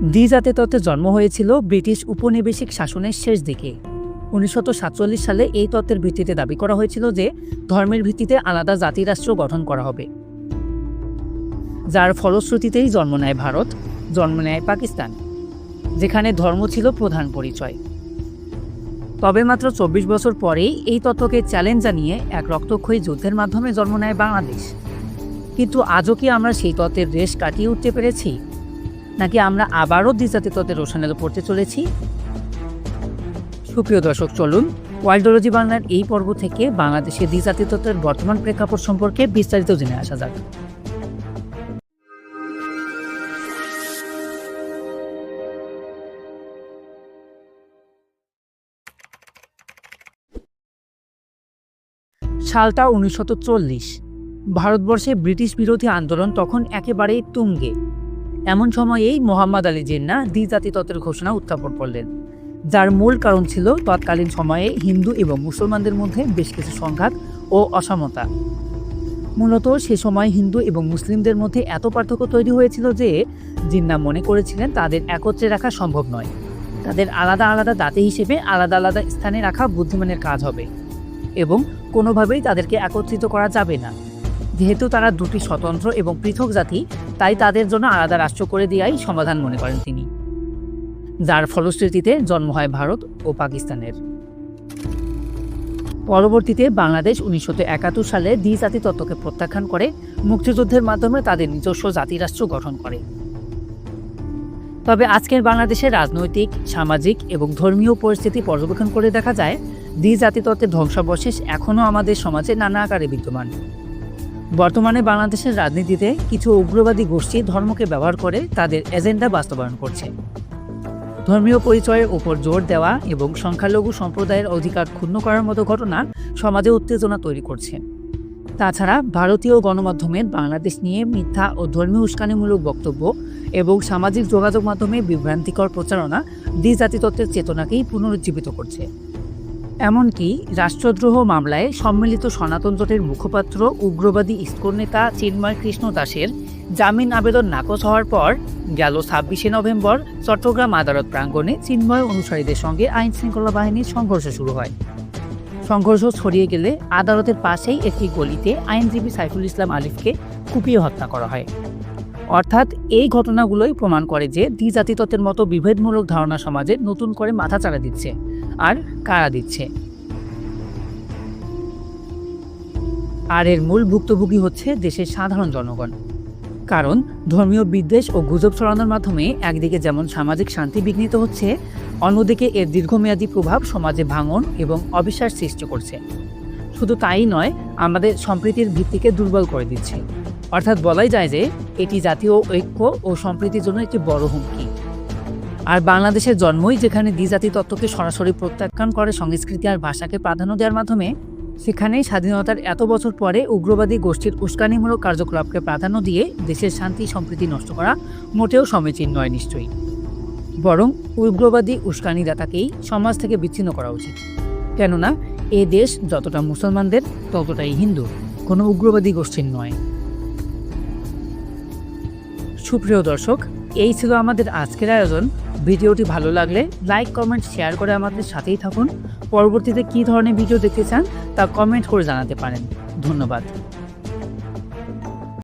দ্বিজাতি তত্ত্বের জন্ম হয়েছিল ব্রিটিশ উপনিবেশিক শাসনের শেষ দিকে। উনিশশো সাতচল্লিশ সালে এই তত্ত্বের ভিত্তিতে দাবি করা হয়েছিল যে ধর্মের ভিত্তিতে আলাদা জাতিরাষ্ট্র গঠন করা হবে। যার ফলশ্রুতিতেই জন্ম নেয় ভারত, জন্ম নেয় পাকিস্তান, যেখানে ধর্ম ছিল প্রধান পরিচয়। তবে মাত্র চব্বিশ বছর পরেই এই তত্ত্বকে চ্যালেঞ্জ জানিয়ে এক রক্তক্ষয়ী যুদ্ধের মাধ্যমে জন্ম নেয় বাংলাদেশ। কিন্তু আজও কি আমরা সেই তত্ত্বের রেশ কাটিয়ে উঠতে পেরেছি? নাকি আমরা আবারও দ্বিজাতি তত্ত্বের রোশানেলে পড়তে চলেছি? সুপ্রিয় দর্শক, চলুন ওয়াইল্ডোলজি বাংলার এই পর্ব থেকে বাংলাদেশের দ্বিজাতি তত্ত্বের বর্তমান প্রেক্ষাপট সম্পর্কে বিস্তারিত জেনে আসা যাক। সালটা উনিশশো চল্লিশ। ভারতবর্ষে ব্রিটিশ বিরোধী আন্দোলন তখন একেবারেই তুঙ্গে। এমন সময়েই মোহাম্মদ আলী জিন্না দ্বিজাতি তত্ত্বের ঘোষণা উত্থাপন করলেন, যার মূল কারণ ছিল তৎকালীন সময়ে হিন্দু এবং মুসলমানদের মধ্যে বেশ কিছু সংঘাত ও অসমতা। মূলত সে সময় হিন্দু এবং মুসলিমদের মধ্যে এত পার্থক্য তৈরি হয়েছিল যে জিন্না মনে করেছিলেন তাদের একত্রে রাখা সম্ভব নয়। তাদের আলাদা আলাদা দাঁতে হিসেবে আলাদা আলাদা স্থানে রাখা বুদ্ধিমানের কাজ হবে এবং কোনোভাবেই তাদেরকে একত্রিত করা যাবে না। যেহেতু তারা দুটি স্বতন্ত্র এবং পৃথক জাতি, তাই তাদের জন্য আলাদা রাষ্ট্র করে দেওয়াই সমাধান মনে করেন তিনি। যার ফলশ্রুতিতে জন্ম হয় ভারত ও পাকিস্তানের। পরবর্তীতে বাংলাদেশ উনিশশো একাত্তর সালে দ্বিজাতি তত্ত্বকে প্রত্যাখ্যান করে, মুক্তিযুদ্ধের মাধ্যমে তাদের নিজস্ব জাতিরাষ্ট্র গঠন করে। তবে আজকের বাংলাদেশের রাজনৈতিক, সামাজিক এবং ধর্মীয় পরিস্থিতি পর্যবেক্ষণ করে দেখা যায়, দ্বিজাতি তত্ত্বের ধ্বংসাবশেষ এখনও আমাদের সমাজে নানা আকারে বিদ্যমান। বর্তমানে বাংলাদেশের রাজনীতিতে কিছু উগ্রবাদী গোষ্ঠী ধর্মকে ব্যবহার করে তাদের এজেন্ডা বাস্তবায়ন করছে। ধর্মীয় পরিচয়ের উপর জোর দেওয়া এবং সংখ্যালঘু সম্প্রদায়ের অধিকার ক্ষুণ্ণ করার মতো ঘটনা সমাজে উত্তেজনা তৈরি করছে। তাছাড়া ভারতীয় গণমাধ্যমের বাংলাদেশ নিয়ে মিথ্যা ও ধর্মীয় উস্কানিমূলক বক্তব্য এবং সামাজিক যোগাযোগ মাধ্যমে বিভ্রান্তিকর প্রচারণা দ্বিজাতি তত্ত্বের চেতনাকেই পুনরুজ্জীবিত করছে। এমনকি রাষ্ট্রদ্রোহ মামলায় সম্মিলিত সনাতন জোটের মুখপাত্র, উগ্রবাদী ইস্কন নেতা চিন্ময় কৃষ্ণ দাসের জামিন আবেদন নাকচ হওয়ার পর গেল ছাব্বিশে নভেম্বর চট্টগ্রাম আদালত প্রাঙ্গণে চিন্ময় অনুসারীদের সঙ্গে আইন শৃঙ্খলা বাহিনীর সংঘর্ষ শুরু হয়। সংঘর্ষ ছড়িয়ে গেলে আদালতের পাশেই একটি গলিতে আইনজীবী সাইফুল ইসলাম আলিফকে কুপিয়ে হত্যা করা হয়। অর্থাৎ এই ঘটনাগুলোই প্রমাণ করে যে দ্বিজাতি তত্ত্বের মতো বিভেদমূলক ধারণা সমাজে নতুন করে মাথা চাড়া দিচ্ছে আর কারা দিচ্ছে। আর এর মূল ভুক্তভোগী হচ্ছে দেশের সাধারণ জনগণ। কারণ ধর্মীয় বিদ্বেষ ও গুজব ছড়ানোর মাধ্যমে একদিকে যেমন সামাজিক শান্তি বিঘ্নিত হচ্ছে, অন্যদিকে এর দীর্ঘমেয়াদী প্রভাব সমাজে ভাঙন এবং অবিশ্বাস সৃষ্টি করছে। শুধু তাই নয়, আমাদের সম্প্রীতির ভিত্তিকে দুর্বল করে দিচ্ছে। অর্থাৎ বলাই যায় যে এটি জাতীয় ঐক্য ও সম্প্রীতির জন্য একটি বড় হুমকি। আর বাংলাদেশের জন্মই যেখানে দ্বিজাতি তত্ত্বকে সরাসরি প্রত্যাখ্যান করে সংস্কৃতি আর ভাষাকে প্রাধান্য দেওয়ার মাধ্যমে, সেখানেই স্বাধীনতার এত বছর পরে উগ্রবাদী গোষ্ঠীর উস্কানিমূলক কার্যকলাপকে প্রাধান্য দিয়ে দেশের শান্তি, সম্প্রীতি নষ্ট করা মোটেও সমীচীন নয় নিশ্চয়ই। বরং উগ্রবাদী উস্কানিদাতাকেই সমাজ থেকে বিচ্ছিন্ন করা উচিত। কেননা, এ দেশ যতটা মুসলমানদের, ততটাই হিন্দু। কোনো উগ্রবাদী গোষ্ঠীর নয়। সুপ্রিয় দর্শক, এই ছিল আমাদের আজকের আয়োজন। ভিডিওটি ভালো লাগলে লাইক কমেন্ট শেয়ার করে আমাদের সাথেই থাকুন। পরবর্তীতে কী ধরনের ভিডিও দেখতে চান তা কমেন্ট করে জানাতে পারেন। ধন্যবাদ।